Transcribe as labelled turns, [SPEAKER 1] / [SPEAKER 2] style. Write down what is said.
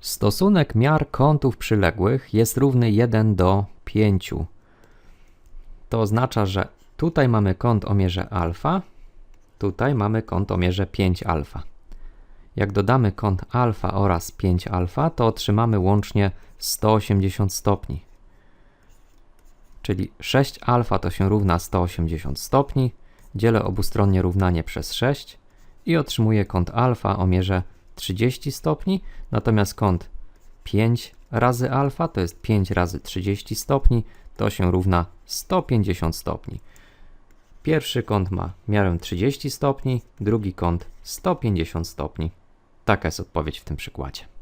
[SPEAKER 1] Stosunek miar kątów przyległych jest równy 1 do 5. To oznacza, że tutaj mamy kąt o mierze alfa, tutaj mamy kąt o mierze 5 alfa. Jak dodamy kąt alfa oraz 5 alfa, to otrzymamy łącznie 180 stopni. Czyli 6 alfa to się równa 180 stopni, dzielę obustronnie równanie przez 6 i otrzymuję kąt alfa o mierze 30 stopni, natomiast kąt 5 razy alfa to jest 5 razy 30 stopni, to się równa 150 stopni. Pierwszy kąt ma miarę 30 stopni, drugi kąt 150 stopni. Taka jest odpowiedź w tym przykładzie.